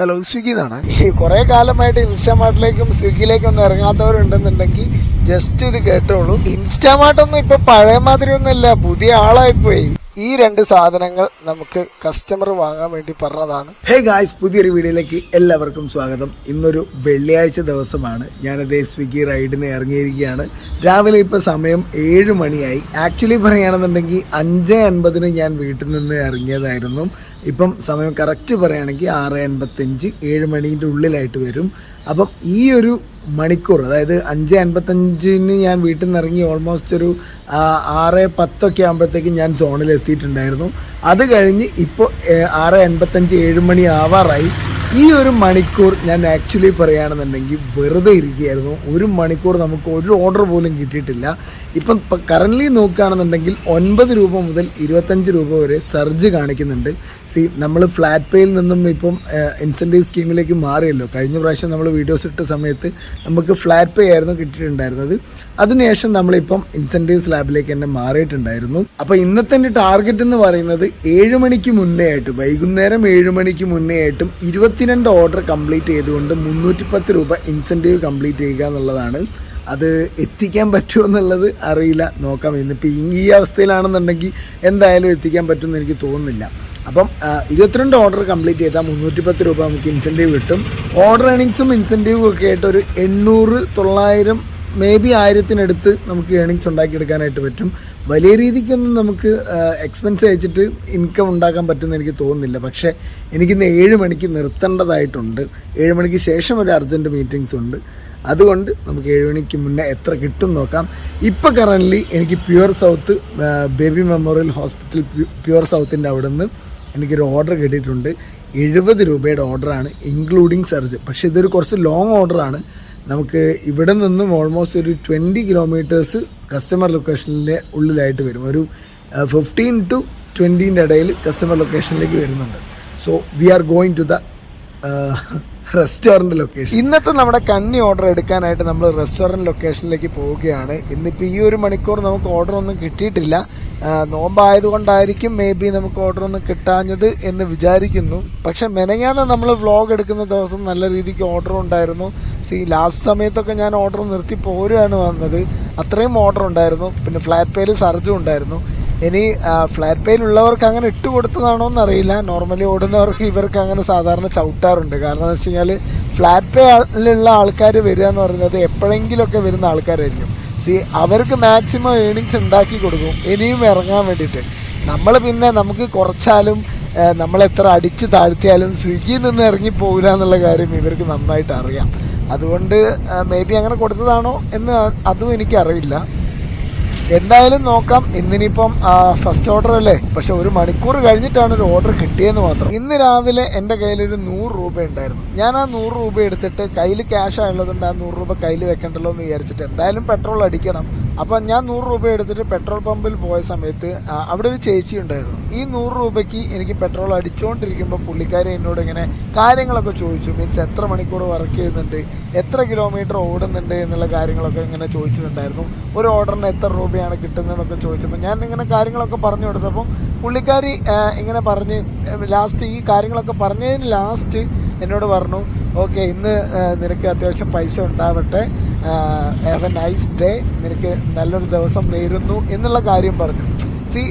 Hello Swiggy എന്നാണ് ഈ കുറെ കാലമായിട്ട് ഇൻസ്റ്റാമാർട്ടിലേക്കും സ്വിഗ്ഗിയിലേക്കും ഒന്നും ഇറങ്ങാത്തവരുണ്ടെന്നുണ്ടെങ്കിൽ ജസ്റ്റ് ഇത് കേട്ടോളൂ. ഇൻസ്റ്റാമാർട്ടൊന്നും ഇപ്പൊ പഴയ മാതിരി ഒന്നുമില്ല പുതിയ ആളായിപ്പോയി. ഈ രണ്ട് സാധനങ്ങൾ നമുക്ക് കസ്റ്റമർ വാങ്ങാൻ വേണ്ടി പറഞ്ഞതാണ്. ഹേ ഗായ്സ് പുതിയൊരു വീഡിയോയിലേക്ക് എല്ലാവർക്കും സ്വാഗതം. ഇന്നൊരു വെള്ളിയാഴ്ച ദിവസമാണ്. ഞാനതേ സ്വിഗ്ഗി റൈഡിന് ഇറങ്ങിയിരിക്കുകയാണ്. രാവിലെ ഇപ്പോൾ സമയം ഏഴ് മണിയായി. ആക്ച്വലി പറയുകയാണെന്നുണ്ടെങ്കിൽ അഞ്ച് അൻപതിന് ഞാൻ വീട്ടിൽ നിന്ന് ഇറങ്ങിയതായിരുന്നു. ഇപ്പം സമയം കറക്റ്റ് പറയുകയാണെങ്കിൽ ആറ് അൻപത്തഞ്ച് ഏഴ് മണീന്റെ ഉള്ളിലായിട്ട് വരും. അപ്പം ഈ ഒരു മണിക്കൂർ അതായത് അഞ്ച് അൻപത്തഞ്ചിന് ഞാൻ വീട്ടിൽ നിന്ന് ഇറങ്ങി ഓൾമോസ്റ്റ് ഒരു ആറ് പത്തൊക്കെ ആകുമ്പോഴത്തേക്കും ഞാൻ സോണിൽ എത്തിയിട്ടുണ്ടായിരുന്നു. അത് കഴിഞ്ഞ് ഇപ്പോൾ ആറ് അൻപത്തഞ്ച് ഏഴ് മണി ആവാറായി. ഈ ഒരു മണിക്കൂർ ഞാൻ ആക്ച്വലി പറയുകയാണെന്നുണ്ടെങ്കിൽ വെറുതെ ഇരിക്കുകയായിരുന്നു. ഒരു മണിക്കൂർ നമുക്ക് ഒരു ഓർഡർ പോലും കിട്ടിയിട്ടില്ല. ഇപ്പം കറന്റ്ലി നോക്കുകയാണെന്നുണ്ടെങ്കിൽ ഒൻപത് രൂപ മുതൽ ഇരുപത്തഞ്ച് രൂപ വരെ സർജ് കാണിക്കുന്നുണ്ട്. സി നമ്മൾ ഫ്ലാറ്റ് പേയിൽ നിന്നും ഇപ്പം ഇൻസെന്റീവ് സ്കീമിലേക്ക് മാറിയല്ലോ. കഴിഞ്ഞ പ്രാവശ്യം നമ്മൾ വീഡിയോസ് ഇട്ട സമയത്ത് നമുക്ക് ഫ്ലാറ്റ് പേ ആയിരുന്നു കിട്ടിയിട്ടുണ്ടായിരുന്നത്. അതിനുശേഷം നമ്മളിപ്പം ഇൻസെന്റീവ് സ്ലാബിലേക്ക് തന്നെ മാറിയിട്ടുണ്ടായിരുന്നു. അപ്പോൾ ഇന്നത്തെ എന്റെ ടാർഗറ്റ് എന്ന് പറയുന്നത് ഏഴ് മണിക്ക് മുന്നേ ആയിട്ട് വൈകുന്നേരം ഏഴ് മണിക്ക് മുന്നേ ആയിട്ടും ഇരുപത്തിരണ്ട് ഓർഡർ കംപ്ലീറ്റ് ചെയ്തുകൊണ്ട് മുന്നൂറ്റി പത്ത് രൂപ ഇൻസെന്റീവ് കംപ്ലീറ്റ് ചെയ്യുക എന്നുള്ളതാണ്. അത് എത്തിക്കാൻ പറ്റുമോ എന്നുള്ളത് അറിയില്ല. നോക്കാം. ഇന്നിപ്പോൾ ഈ അവസ്ഥയിലാണെന്നുണ്ടെങ്കിൽ എന്തായാലും എത്തിക്കാൻ പറ്റുമെന്ന് എനിക്ക് തോന്നുന്നില്ല. അപ്പം ഇരുപത്തിരണ്ട് ഓർഡർ കംപ്ലീറ്റ് ചെയ്താൽ മുന്നൂറ്റി പത്ത് രൂപ നമുക്ക് ഇൻസെന്റീവ് കിട്ടും. ഓർഡർ ഏണിങ്സും ഇൻസെന്റീവും ഒക്കെ ആയിട്ട് ഒരു എണ്ണൂറ് തൊള്ളായിരം മേ ബി ആയിരത്തിനടുത്ത് നമുക്ക് ഏണിങ്സ് ഉണ്ടാക്കിയെടുക്കാനായിട്ട് പറ്റും. വലിയ രീതിക്കൊന്നും നമുക്ക് എക്സ്പെൻസ് അയച്ചിട്ട് ഇൻകം ഉണ്ടാക്കാൻ പറ്റുമെന്ന് എനിക്ക് തോന്നുന്നില്ല. പക്ഷേ എനിക്കിന്ന് ഏഴ് മണിക്ക് നിർത്തേണ്ടതായിട്ടുണ്ട്. ഏഴ് മണിക്ക് ശേഷം ഒരു അർജന്റ് മീറ്റിംഗ്സ് ഉണ്ട്. അതുകൊണ്ട് നമുക്ക് ഏഴ് മണിക്ക് മുന്നേ എത്ര കിട്ടും നോക്കാം. ഇപ്പോൾ കറന്റ്ലി എനിക്ക് pure south baby memorial hospital pure സൗത്തിന്റെ അവിടെ നിന്ന് എനിക്കൊരു ഓർഡർ കിട്ടിയിട്ടുണ്ട്. എഴുപത് രൂപയുടെ ഓർഡറാണ് ഇൻക്ലൂഡിങ് സർജ് പക്ഷേ ഇതൊരു കുറച്ച് ലോങ് ഓർഡറാണ് നമുക്ക് ഇവിടെ നിന്നും ഓൾമോസ്റ്റ് ഒരു ട്വന്റി കിലോമീറ്റേഴ്സ് കസ്റ്റമർ ലൊക്കേഷനിലെ ഉള്ളിലായിട്ട് വരും. ഒരു ഫിഫ്റ്റീൻ ടു ട്വന്റീന്റെ ഇടയിൽ കസ്റ്റമർ ലൊക്കേഷനിലേക്ക് വരുന്നുണ്ട്. So we are going to the restaurant location ഇന്നത്തെ നമ്മുടെ കന്നി ഓർഡർ എടുക്കാനായിട്ട് നമ്മൾ റെസ്റ്റോറന്റ് ലൊക്കേഷനിലേക്ക് പോവുകയാണ്. ഇന്നിപ്പോൾ ഈ ഒരു മണിക്കൂർ നമുക്ക് ഓർഡർ ഒന്നും കിട്ടിയിട്ടില്ല. നോമ്പായതുകൊണ്ടായിരിക്കും മേ ബി നമുക്ക് ഓർഡർ ഒന്നും കിട്ടാഞ്ഞത് എന്ന് വിചാരിക്കുന്നു. പക്ഷെ മെനങ്ങാതെ നമ്മൾ വ്ളോഗ് എടുക്കുന്ന ദിവസം നല്ല രീതിക്ക് ഓർഡർ ഉണ്ടായിരുന്നു. സി ലാസ്റ്റ് സമയത്തൊക്കെ ഞാൻ ഓർഡർ നിർത്തി പോരുകയാണ് വന്നത്. അത്രയും ഓർഡർ ഉണ്ടായിരുന്നു. പിന്നെ ഫ്ലാറ്റ് പേയിൽ സർജും ഉണ്ടായിരുന്നു. ഇനി ഫ്ലാറ്റ് പേയിലുള്ളവർക്ക് അങ്ങനെ ഇട്ട് കൊടുത്തതാണോ എന്നറിയില്ല. നോർമലി ഓടുന്നവർക്ക് ഇവർക്ക് അങ്ങനെ സാധാരണ ചവിട്ടാറുണ്ട്. കാരണം എന്ന് വെച്ച് കഴിഞ്ഞാൽ ഫ്ലാറ്റ് പേയിലുള്ള ആൾക്കാർ വരിക എന്ന് പറയുന്നത് എപ്പോഴെങ്കിലുമൊക്കെ വരുന്ന ആൾക്കാരായിരിക്കും. സി അവർക്ക് മാക്സിമം ഏണിങ്സ് ഉണ്ടാക്കി കൊടുക്കും. ഇനിയും ഇറങ്ങാൻ വേണ്ടിയിട്ട്. നമ്മൾ പിന്നെ നമുക്ക് കുറച്ചാലും നമ്മൾ എത്ര അടിച്ച് താഴ്ത്തിയാലും സ്വിഗ്ഗിയിൽ നിന്ന് ഇറങ്ങി പോകില്ല എന്നുള്ള കാര്യം ഇവർക്ക് നന്നായിട്ട് അറിയാം. അതുകൊണ്ട് മേ ബി അങ്ങനെ കൊടുത്തതാണോ എന്ന് അതും എനിക്കറിയില്ല. എന്തായാലും നോക്കാം. ഇന്നിനിപ്പം ഫസ്റ്റ് ഓർഡർ അല്ലേ? പക്ഷെ ഒരു മണിക്കൂർ കഴിഞ്ഞിട്ടാണ് ഒരു ഓർഡർ കിട്ടിയെന്ന് മാത്രം. ഇന്ന് രാവിലെ എന്റെ കയ്യിൽ ഒരു നൂറ് രൂപ ഉണ്ടായിരുന്നു. ഞാൻ ആ നൂറ് രൂപ എടുത്തിട്ട് കയ്യിൽ ക്യാഷ് ആയുള്ളതുകൊണ്ട് ആ നൂറ് രൂപ കയ്യിൽ വെക്കണ്ടല്ലോ എന്ന് വിചാരിച്ചിട്ട് എന്തായാലും പെട്രോൾ അടിക്കണം. അപ്പം ഞാൻ നൂറ് രൂപ എടുത്തിട്ട് പെട്രോൾ പമ്പിൽ പോയ സമയത്ത് അവിടെ ഒരു ചേച്ചി ഉണ്ടായിരുന്നു. ഈ നൂറ് രൂപയ്ക്ക് എനിക്ക് പെട്രോൾ അടിച്ചുകൊണ്ടിരിക്കുമ്പോൾ പുള്ളിക്കാരി എന്നോട് ഇങ്ങനെ കാര്യങ്ങളൊക്കെ ചോദിച്ചു. മീൻസ് എത്ര മണിക്കൂർ വർക്ക് ചെയ്യുന്നുണ്ട് എത്ര കിലോമീറ്റർ ഓടുന്നുണ്ട് എന്നുള്ള കാര്യങ്ങളൊക്കെ ഇങ്ങനെ ചോദിച്ചിട്ടുണ്ടായിരുന്നു. ഒരു ഓർഡറിന് എത്ര രൂപയാണ് കിട്ടുന്നതെന്നൊക്കെ ചോദിച്ചപ്പോൾ ഞാൻ ഇങ്ങനെ കാര്യങ്ങളൊക്കെ പറഞ്ഞു കൊടുത്തപ്പോൾ പുള്ളിക്കാരി ഇങ്ങനെ പറഞ്ഞ് ലാസ്റ്റ് ഈ കാര്യങ്ങളൊക്കെ പറഞ്ഞതിന് ലാസ്റ്റ് എന്നോട് പറഞ്ഞു ഓക്കെ ഇന്ന് നിനക്ക് അത്യാവശ്യം പൈസ ഉണ്ടാവട്ടെ. ഹാവ് എ നൈസ് ഡേ നിനക്ക് നല്ലൊരു ദിവസം നേരുന്നു എന്നുള്ള കാര്യം പറഞ്ഞു. സി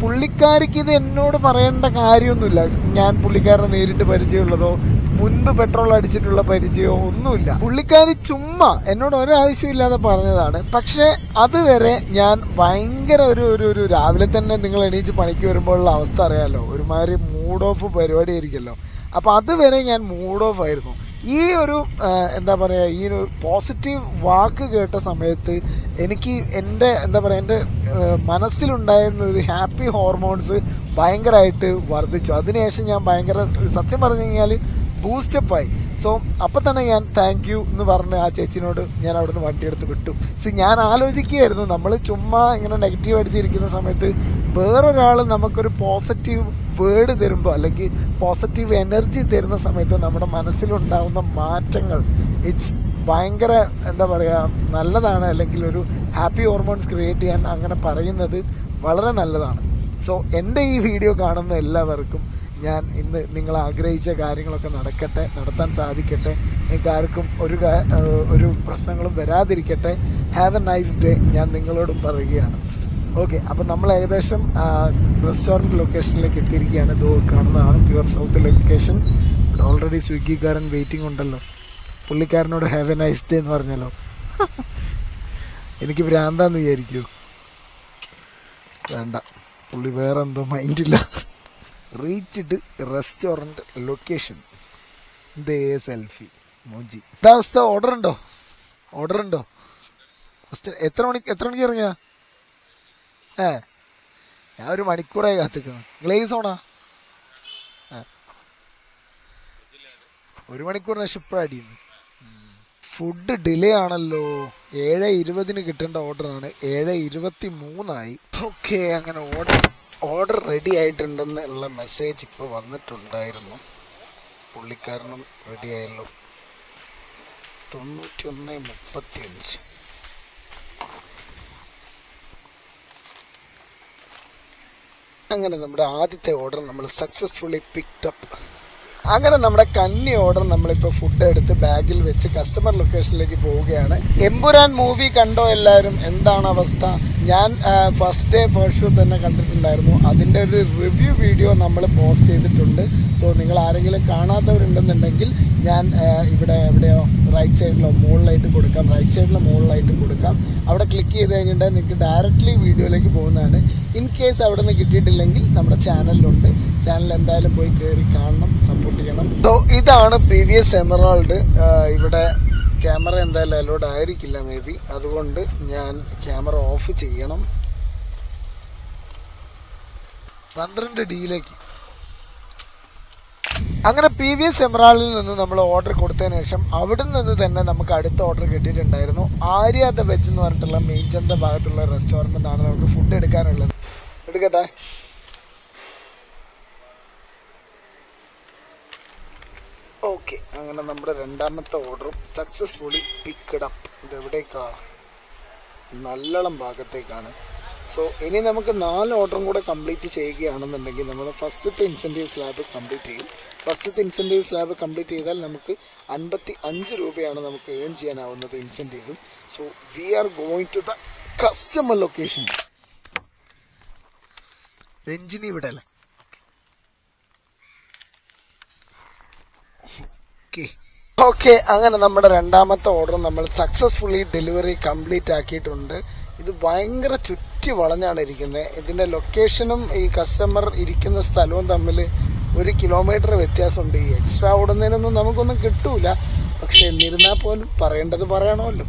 പുള്ളിക്കാരിക്ക് ഇത് എന്നോട് പറയേണ്ട കാര്യമൊന്നുമില്ല. ഞാൻ പുള്ളിക്കാരനെ നേരിട്ട് പരിചയമുള്ളതോ മുൻപ് പെട്രോൾ അടിച്ചിട്ടുള്ള പരിചയമോ ഒന്നുമില്ല. പുള്ളിക്കാരി ചുമ്മാ എന്നോട് ഒരാവശ്യമില്ലാതെ പറഞ്ഞതാണ്. പക്ഷേ അതുവരെ ഞാൻ ഭയങ്കര ഒരു ഒരു ഒരു രാവിലെ തന്നെ നിങ്ങൾ എണീച്ച് പണിക്ക് വരുമ്പോഴുള്ള അവസ്ഥ അറിയാലോ. ഒരുമാതിരി മൂഡ് ഓഫ് പരിപാടി ആയിരിക്കുമല്ലോ. അപ്പൊ അതുവരെ ഞാൻ മൂഡ് ഓഫ് ആയിരുന്നു. ഈ ഒരു എന്താ പറയുക ഈ ഒരു പോസിറ്റീവ് വാക്ക് കേട്ട സമയത്ത് എനിക്ക് എന്റെ എന്താ പറയുക എന്റെ മനസ്സിലുണ്ടായിരുന്ന ഒരു ഹാപ്പി ഹോർമോൺസ് ഭയങ്കരമായിട്ട് വർദ്ധിച്ചു. അതിനുശേഷം ഞാൻ ഭയങ്കര സത്യം പറഞ്ഞു കഴിഞ്ഞാൽ ബൂസ്റ്റപ്പായി സോ അപ്പം തന്നെ ഞാൻ താങ്ക് യു എന്ന് പറഞ്ഞ് ആ ചേച്ചിനോട് ഞാൻ അവിടുന്ന് വണ്ടിയെടുത്ത് വിട്ടു. സി ഞാൻ ആലോചിക്കുകയായിരുന്നു. നമ്മൾ ചുമ്മാ ഇങ്ങനെ നെഗറ്റീവ് അടിച്ചിരിക്കുന്ന സമയത്ത് വേറൊരാൾ നമുക്കൊരു പോസിറ്റീവ് വേർഡ് തരുമ്പോൾ അല്ലെങ്കിൽ പോസിറ്റീവ് എനർജി തരുന്ന സമയത്ത് നമ്മുടെ മനസ്സിലുണ്ടാവുന്ന മാറ്റങ്ങൾ ഇറ്റ്സ് ഭയങ്കര എന്താ പറയുക നല്ലതാണ്. അല്ലെങ്കിൽ ഒരു ഹാപ്പി ഹോർമോൺസ് ക്രിയേറ്റ് ചെയ്യാൻ അങ്ങനെ പറയുന്നത് വളരെ നല്ലതാണ്. സോ എന്റെ ഈ വീഡിയോ കാണുന്ന എല്ലാവർക്കും ഞാൻ ഇന്ന് നിങ്ങൾ ആഗ്രഹിച്ച കാര്യങ്ങളൊക്കെ നടക്കട്ടെ നടത്താൻ സാധിക്കട്ടെ. നിങ്ങൾക്ക് ആർക്കും ഒരു ഒരു പ്രശ്നങ്ങളും വരാതിരിക്കട്ടെ. ഹാവ് എ നൈസ് ഡേ ഞാൻ നിങ്ങളോടും പറയുകയാണ്. ഓക്കെ അപ്പം നമ്മൾ ഏകദേശം റെസ്റ്റോറന്റ് ലൊക്കേഷനിലേക്ക് എത്തിയിരിക്കുകയാണ്. ഇതോ കാണുന്നതാണ് പ്യുവർ സൗത്ത് ലൊക്കേഷൻ ഇവിടെ ഓൾറെഡി സ്വിഗ്ഗിക്കാരൻ വെയിറ്റിംഗ് ഉണ്ടല്ലോ. പുള്ളിക്കാരനോട് ഹാവ് എ നൈസ് ഡേ എന്ന് പറഞ്ഞല്ലോ. എനിക്ക് ഭ്രാന്താന്ന് വിചാരിക്കൂ. വേണ്ട. പുള്ളി വേറെന്തോ മൈൻഡില്ല റീച്ച്ഡ് റെസ്റ്റോറന്റ് ലൊക്കേഷൻ. ദേ സെൽഫി. മോജി. എന്താ അവസ്ഥ ഓർഡർ ഉണ്ടോ ഓർഡർ ഉണ്ടോ എത്ര മണിക്ക് എത്ര മണിക്ക് ഇറങ്ങിയ ഏ? ഞാൻ ഒരു മണിക്കൂറായി കാത്തിക്കുന്നു. ഗ്ലേസ് ഓണാ. ഒരു മണിക്കൂറിന് ഷിപ്പ് അടിയുന്നു ഫുഡ് ഡിലേ ആണല്ലോ. ഏഴ് ഇരുപതിന് കിട്ടേണ്ട ഓർഡറാണ്. ഏഴ് ഇരുപത്തി മൂന്നായി ഓക്കെ അങ്ങനെ ഓർഡർ ഓർഡർ റെഡി ആയിട്ടുണ്ടെന്ന് ഉള്ള മെസ്സേജ് ഇപ്പോൾ വന്നിട്ടുണ്ടായിരുന്നു. പുള്ളിക്കാരനും റെഡി ആയല്ലോ. തൊണ്ണൂറ്റി ഒന്ന് മുപ്പത്തി അഞ്ച് അങ്ങനെ നമ്മുടെ ആദ്യത്തെ ഓർഡർ നമ്മൾ സക്സസ്ഫുള്ളി അപ്പ് അങ്ങനെ നമ്മുടെ കന്നി ഓർഡർ നമ്മളിപ്പോൾ ഫുഡ് എടുത്ത് ബാഗിൽ വെച്ച് കസ്റ്റമർ ലൊക്കേഷനിലേക്ക് പോവുകയാണ്. എമ്പുരാൻ മൂവി കണ്ടോ എല്ലാവരും? എന്താണ് അവസ്ഥ? ഞാൻ ഫസ്റ്റ് ഡേ ഫസ്റ്റ് ഷോ തന്നെ കണ്ടിട്ടുണ്ടായിരുന്നു. അതിന്റെ ഒരു റിവ്യൂ വീഡിയോ നമ്മൾ പോസ്റ്റ് ചെയ്തിട്ടുണ്ട്. സോ നിങ്ങൾ ആരെങ്കിലും കാണാത്തവരുണ്ടെന്നുണ്ടെങ്കിൽ ഞാൻ ഇവിടെ എവിടെയോ റൈറ്റ് സൈഡിലോ മുകളിലായിട്ട് കൊടുക്കാം. റൈറ്റ് സൈഡിലോ മുകളിലായിട്ട് കൊടുക്കാം. അവിടെ ക്ലിക്ക് ചെയ്ത് കഴിഞ്ഞിട്ട് നിങ്ങൾക്ക് ഡയറക്റ്റ്ലി വീഡിയോയിലേക്ക് പോകുന്നതാണ്. ഇൻ കേസ് അവിടെ നിന്ന് കിട്ടിയിട്ടില്ലെങ്കിൽ നമ്മുടെ ചാനലിലുണ്ട് ചാനൽ എന്തായാലും പോയി കയറി കാണണം. സപ്പോർട്ട് ചെയ്യണം സോ ഇതാണ് പി വി എസ് എമറാൾഡ് ഇവിടെ ക്യാമറ എന്തായാലും അലോഡ് ആയിരിക്കില്ല മേ ബി. അതുകൊണ്ട് ഞാൻ ക്യാമറ ഓഫ് ചെയ്യണം. പന്ത്രണ്ട് ഡിയിലേക്ക്. അങ്ങനെ പി വി എസ് എമറാളിൽ നിന്ന് നമ്മൾ ഓർഡർ കൊടുത്തതിന് ശേഷം അവിടെ നിന്ന് തന്നെ നമുക്ക് അടുത്ത ഓർഡർ കിട്ടിയിട്ടുണ്ടായിരുന്നു. ആര്യ ദ വെജ് എന്ന് പറഞ്ഞിട്ടുള്ള മെയിൻചന്ത ഭാഗത്തുള്ള റെസ്റ്റോറന്റിൽ നിന്നാണ് നമുക്ക് ഫുഡ് എടുക്കാനുള്ളത്. എടുക്കട്ടെ? ഓക്കെ അങ്ങനെ നമ്മുടെ രണ്ടാമത്തെ ഓർഡറും സക്സസ്ഫുള്ളി പിക്കഡ് അപ്പ് ഇത് നല്ലളം നല്ലോളം ഭാഗത്തേക്കാണ്. സോ ഇനി നമുക്ക് നാല് ഓർഡറും കൂടെ കംപ്ലീറ്റ് ചെയ്യുകയാണെന്നുണ്ടെങ്കിൽ നമ്മൾ ഫസ്റ്റത്തെ ഇൻസെന്റീവ് സ്ലാബ് കംപ്ലീറ്റ് ചെയ്യും. ഫസ്റ്റത്തെ ഇൻസെന്റീവ് സ്ലാബ് കംപ്ലീറ്റ് ചെയ്താൽ നമുക്ക് അൻപത്തി അഞ്ച് രൂപയാണ് നമുക്ക് earn ചെയ്യാനാവുന്നത് incentive so we are going to the customer location Ranjini ഇവിടെ അല്ലേ? ഓക്കെ ഓക്കെ അങ്ങനെ നമ്മുടെ രണ്ടാമത്തെ ഓർഡർ നമ്മൾ സക്സസ്ഫുള്ളി ഡെലിവറി കംപ്ലീറ്റ് ആക്കിയിട്ടുണ്ട്. ഇത് ഭയങ്കര ചുറ്റി വളഞ്ഞാണ് ഇരിക്കുന്നത് ഇതിന്റെ ലൊക്കേഷനും ഈ കസ്റ്റമർ ഇരിക്കുന്ന സ്ഥലവും തമ്മിൽ ഒരു കിലോമീറ്റർ വ്യത്യാസമുണ്ട്. ഈ എക്സ്ട്രാ ഓടുന്നതിനൊന്നും നമുക്കൊന്നും കിട്ടൂല. പക്ഷെ എന്നിരുന്നാൽ പോലും പറയേണ്ടത് പറയണമല്ലോ.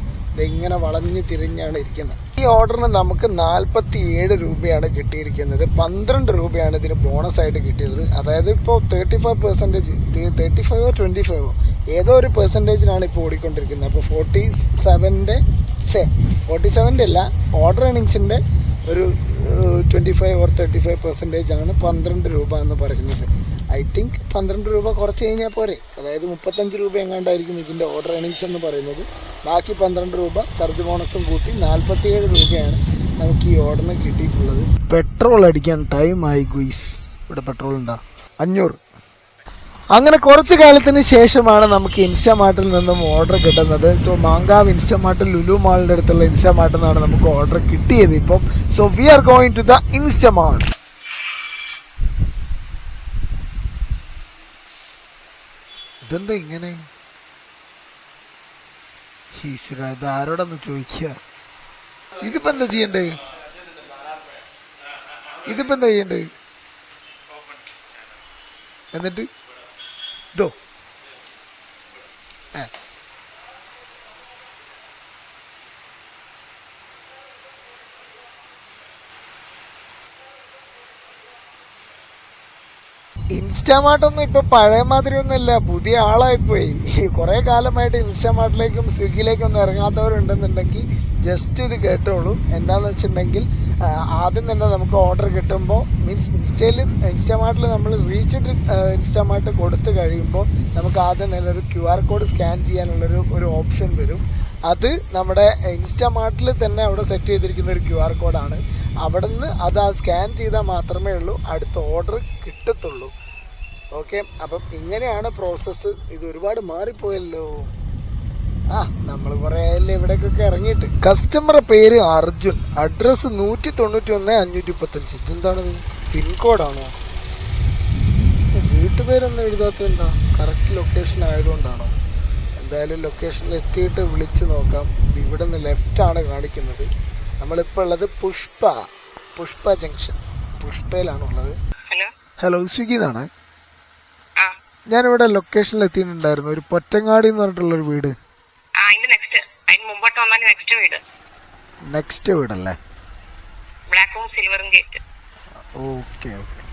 ഇങ്ങനെ വളഞ്ഞു തിരിഞ്ഞാണ് ഇരിക്കുന്നത്. ഈ ഓർഡറിന് നമുക്ക് നാൽപ്പത്തി ഏഴ് രൂപയാണ് കിട്ടിയിരിക്കുന്നത്. പന്ത്രണ്ട് രൂപയാണ് ഇതിന് ബോണസ് ആയിട്ട് കിട്ടിയത്. അതായത് ഇപ്പോൾ തേർട്ടി ഫൈവ് പെർസെന്റേജ് തേർട്ടി ഫൈവോ ട്വന്റി ഫൈവോ ഏതോ ഒരു പെർസെന്റേജിനാണ് ഇപ്പോൾ ഓടിക്കൊണ്ടിരിക്കുന്നത്. അപ്പോൾ ഫോർട്ടി സെവന്റെ സേ ഫോർട്ടി സെവന്റെ അല്ല ഓർഡർ ഏണിങ്സിന്റെ ഒരു twenty five or thirty five percentage ആണ് പന്ത്രണ്ട് രൂപ എന്ന് പറയുന്നത്. ഐ തിങ്ക് പന്ത്രണ്ട് രൂപ കുറച്ച് കഴിഞ്ഞാൽ പോരെ. അതായത് മുപ്പത്തഞ്ച് രൂപ എങ്ങാണ്ടായിരിക്കും ഇതിന്റെ ഓർഡർ ഏണിങ്സ് എന്ന് പറയുന്നത്. ബാക്കി പന്ത്രണ്ട് രൂപ സർജ് ബോണസും കൂട്ടി നാൽപ്പത്തിയേഴ് രൂപയാണ് നമുക്ക് ഈ ഓർഡറിന് കിട്ടിയിട്ടുള്ളത്. പെട്രോൾ അടിക്കാൻ ടൈം ആയി ഗുയിസ് ഇവിടെ പെട്രോൾ ഉണ്ടോ? അഞ്ഞൂറ്. അങ്ങനെ കുറച്ച് കാലത്തിന് ശേഷമാണ് നമുക്ക് ഇൻസ്റ്റമാർട്ടിൽ നിന്നും ഓർഡർ കിട്ടുന്നത്. സോ മാങ്കാവ് ഇൻസ്റ്റമാർട്ടിൽ ലുലു മാളിന്റെ അടുത്തുള്ള ഇൻസ്റ്റമാർട്ടിൽ നിന്നാണ് നമുക്ക് ഓർഡർ കിട്ടിയത് ഇപ്പം. So we are going to the Instamart ഇതെന്താ ഇങ്ങനെ? ഈശ്വര ഇത് ആരോടൊന്ന് ചോദിക്കുക ഇതിപ്പോ എന്താ ചെയ്യണ്ടേ? ഇതിപ്പോ എന്താ ചെയ്യണ്ടേ? എന്നിട്ട്? ഇതോ. ഏ. ഇൻസ്റ്റാമാർട്ടൊന്നും ഇപ്പൊ പഴയ മാതിരി ഒന്നുമില്ല പുതിയ ആളായിപ്പോയി. കുറെ കാലമായിട്ട് ഇൻസ്റ്റാമാർട്ടിലേക്കും സ്വിഗ്ഗിയിലേക്കും ഒന്നും ഇറങ്ങാത്തവരുണ്ടെന്നുണ്ടെങ്കിൽ ജസ്റ്റ് ഇത് കേട്ടോളൂ. എന്താന്ന് വെച്ചിട്ടുണ്ടെങ്കിൽ ആദ്യം തന്നെ നമുക്ക് ഓർഡർ കിട്ടുമ്പോൾ മീൻസ് ഇൻസ്റ്റയിൽ ഇൻസ്റ്റാമാർട്ടിൽ നമ്മൾ റീച്ചിട്ട് ഇൻസ്റ്റാമാർട്ട് കൊടുത്തു കഴിയുമ്പോൾ നമുക്ക് ആദ്യം തന്നെ ഒരു ക്യു ആർ കോഡ് സ്കാൻ ചെയ്യാനുള്ളൊരു ഒരു ഓപ്ഷൻ വരും. അത് നമ്മുടെ ഇൻസ്റ്റാമാർട്ടിൽ തന്നെ അവിടെ സെറ്റ് ചെയ്തിരിക്കുന്ന ഒരു ക്യു ആർ കോഡാണ് അവിടെ നിന്ന് അത് ആ സ്കാൻ ചെയ്താൽ മാത്രമേ ഉള്ളൂ. അടുത്ത ഓർഡർ കിട്ടത്തുള്ളൂ. ഓക്കെ അപ്പം ഇങ്ങനെയാണ് പ്രോസസ്സ് ഇത് ഒരുപാട് മാറിപ്പോയല്ലോ. ആ നമ്മൾ കുറേ അല്ലേ ഇവിടേക്കൊക്കെ ഇറങ്ങിയിട്ട്. കസ്റ്റമറുടെ പേര് അർജുൻ. അഡ്രസ് നൂറ്റി തൊണ്ണൂറ്റി ഒന്ന് അഞ്ഞൂറ്റി മുപ്പത്തഞ്ച് ഇതെന്താണിത് പിൻകോഡാണോ വീട്ടുപേരൊന്നും എഴുതാത്ത എന്താ? കറക്റ്റ് ലൊക്കേഷൻ ആയതുകൊണ്ടാണോ? എന്തായാലും ലൊക്കേഷനിൽ എത്തിയിട്ട് വിളിച്ചു നോക്കാം. ഇവിടെ നിന്ന് ലെഫ്റ്റ് ആണ് കാണിക്കുന്നത്. നമ്മളിപ്പോൾ ഉള്ളത് പുഷ്പ. പുഷ്പ ജംഗ്ഷൻ പുഷ്പയിലാണുള്ളത്. ഹലോ ഹലോ സ്വിഗ്ഗി എന്നാണ് ആ. ഞാനിവിടെ ലൊക്കേഷനിൽ എത്തിയിട്ടുണ്ടായിരുന്നു. ഒരു പൊറ്റങ്ങാടി എന്ന് പറഞ്ഞിട്ടുള്ളൊരു വീട് ആ അതിന്റെ നെക്സ്റ്റ് അതിന് മുമ്പോട്ട് വന്നാൽ നെക്സ്റ്റ് വീട്. നെക്സ്റ്റ് വീടല്ലേ? ബ്ലാക്കും സിൽവറും gate okay okay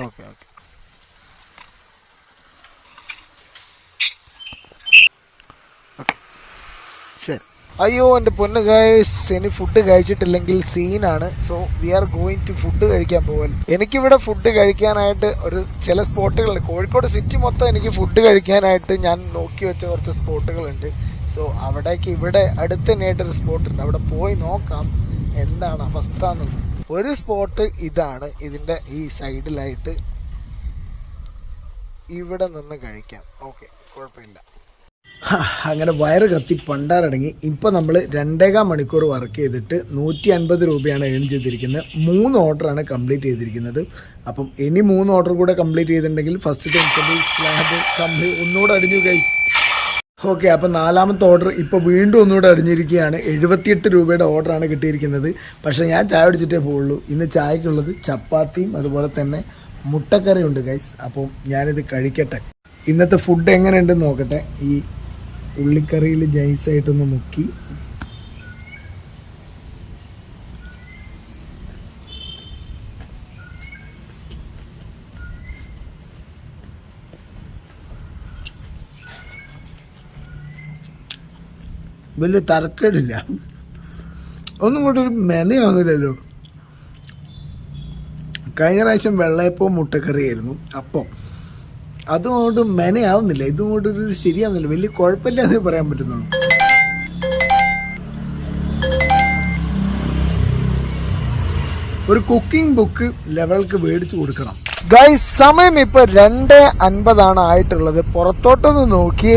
okay okay ശരി. അയ്യോ എന്റെ പൊന്ന് ഗൈസ് ഇനി ഫുഡ് കഴിച്ചിട്ടില്ലെങ്കിൽ സീനാണ് so we are going to food കഴിക്കാൻ പോകാൻ എനിക്കിവിടെ ഫുഡ് കഴിക്കാനായിട്ട് ഒരു ചില സ്പോട്ടുകളുണ്ട്. കോഴിക്കോട് സിറ്റി മൊത്തം എനിക്ക് ഫുഡ് കഴിക്കാനായിട്ട് ഞാൻ നോക്കി വെച്ച കുറച്ച് സ്പോട്ടുകളുണ്ട്. സോ അവിടേക്ക് ഇവിടെ അടുത്ത് തന്നെയായിട്ടൊരു സ്പോട്ട് ഉണ്ട് അവിടെ പോയി നോക്കാം എന്താണ് അവസ്ഥ എന്നുള്ളത്. ഒരു സ്പോട്ട് ഇതാണ് ഇതിന്റെ ഈ സൈഡിലായിട്ട് ഇവിടെ നിന്ന് കഴിക്കാം. ഓക്കെ കുഴപ്പമില്ല. അങ്ങനെ വയറ് കത്തി പണ്ടാറടങ്ങി. ഇപ്പം നമ്മൾ രണ്ടേകാൽ മണിക്കൂർ വർക്ക് ചെയ്തിട്ട് നൂറ്റി അൻപത് രൂപയാണ് ഏൺ ചെയ്തിരിക്കുന്നത്. മൂന്ന് ഓർഡറാണ് കംപ്ലീറ്റ് ചെയ്തിരിക്കുന്നത്. അപ്പം ഇനി മൂന്ന് ഓർഡർ കൂടെ കംപ്ലീറ്റ് ചെയ്തിട്ടുണ്ടെങ്കിൽ ഫസ്റ്റ് സ്ലാബ് കംപ്ലീറ്റ് ഒന്നുകൂടെ അടിഞ്ഞു കൈ. ഓക്കെ അപ്പം നാലാമത്തെ ഓർഡർ ഇപ്പോൾ വീണ്ടും ഒന്നുകൂടെ അടിഞ്ഞിരിക്കുകയാണ്. എഴുപത്തിയെട്ട് രൂപയുടെ ഓർഡറാണ് കിട്ടിയിരിക്കുന്നത്. പക്ഷേ ഞാൻ ചായ അടിച്ചിട്ടേ പോവുള്ളൂ. ഇന്ന് ചായക്കുള്ളത് ചപ്പാത്തിയും അതുപോലെ തന്നെ മുട്ടക്കറിയുണ്ട് ഗൈസ് അപ്പം ഞാനിത് കഴിക്കട്ടെ. ഇന്നത്തെ ഫുഡ് എങ്ങനെയുണ്ടെന്ന് നോക്കട്ടെ. ഈ ഉള്ളിക്കറിയിൽ ജൈസായിട്ടൊന്ന് മുക്കി. വലിയ തരക്കേടില്ല. ഒന്നും കൂടി ഒരു മെനയാകില്ലല്ലോ കഴിഞ്ഞ പ്രാവശ്യം വെള്ളയപ്പവും മുട്ടക്കറിയായിരുന്നു. അപ്പം അതുകൊണ്ട് മെനയാവുന്നില്ല. ഇതും കൊണ്ട് ഒരു ശരിയാവുന്നില്ല. വലിയ എന്ന് പറയാൻ പറ്റുന്നുള്ളൂ ഒരു കുക്കിംഗ് ബുക്ക് ലെവൽക്ക് മേടിച്ചു കൊടുക്കണം. ഗൈസ് സമയം ഇപ്പൊ രണ്ട് അൻപതാണ് ആയിട്ടുള്ളത്. പുറത്തോട്ടൊന്ന് നോക്കി